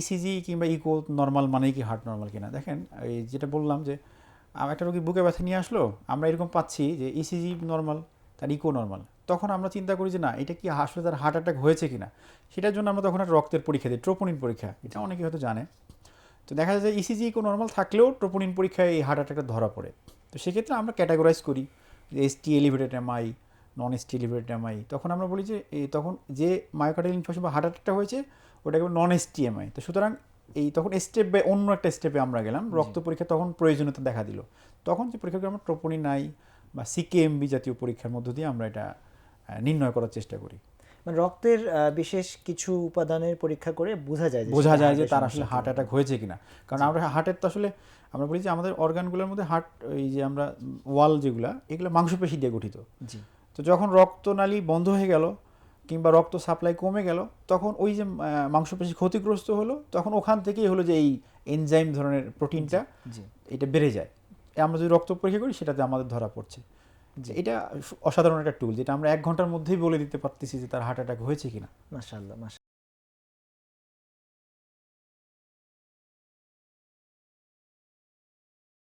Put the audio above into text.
ECG কিংবা echo normal মানেই কি হার্ট নর্মাল কিনা? দেখেন, এই যেটা বললাম যে একটা রোগী বুকে ব্যথা নিয়ে আসলো, আমরা এরকম পাচ্ছি যে ইসিজি নর্মাল তার ইকো নর্মাল তখন আমরা চিন্তা করি যে, না, এটা কি আসলে তার হার্ট অ্যাটাক হয়েছে কি না সেটার জন্য আমরা তখন একটা রক্তের পরীক্ষা দিই ট্রোপোনিন পরীক্ষা। এটা অনেকে হয়তো জানে। তো দেখা যায় যে ইসিজি ইকো নর্মাল থাকলেও ট্রোপোনিন পরীক্ষায় এই হার্ট অ্যাটাকটা ধরা পড়ে। তো সেক্ষেত্রে আমরা ক্যাটাগরাইজ করি যে S T elevated MI non S T MI তখন আমরা বলি যে এই তখন যে মায়োকার্ডিয়াল ইনফেকশন বা হার্ট অ্যাটাকটা হয়েছে ওটাকে নন এস টি এমআই তো সুতরাং এই তখন স্টেপ বাই অন্য একটা স্টেপে আমরা গেলাম রক্ত পরীক্ষা তখন প্রয়োজনীয়তা দেখা দিল। তখন যে পরীক্ষাগুলো আমরা ট্রোপোনিন আই বা সিকেএমবি জাতীয় পরীক্ষার মধ্য দিয়ে আমরা এটা নির্ণয় করার চেষ্টা করি। মানে রক্তের বিশেষ কিছু উপাদানের পরীক্ষা করে বোঝা যায় যে বোঝা যায় যে তার আসলে হার্ট অ্যাটাক হয়েছে কিনা। কারণ আমরা হার্টের তো আসলে আমরা বলি যে আমাদের অর্গানগুলোর মধ্যে হার্ট এই যে আমরা ওয়াল যেগুলা এগুলো মাংসপেশি দিয়ে গঠিত। জি। তো যখন রক্তনালী বন্ধ হয়ে গেল কিংবা রক্ত সাপ্লাই কমে গেল তখন ওই যে মাংসপেশি ক্ষতিগ্রস্ত হলো তখন ওখান থেকেই হলো যে এই এনজাইম ধরনের প্রোটিনটা এটা বেড়ে যায়। আমরা যদি রক্ত পরীক্ষা করি সেটাতে আমাদের ধরা পড়ছে। যে এটা অসাধারণ একটা টুল যেটা আমরা এক ঘণ্টার মধ্যেই বলে দিতে পারতেছি যে তার হার্ট অ্যাটাক হয়েছে কিনা। মাসাল্লাহ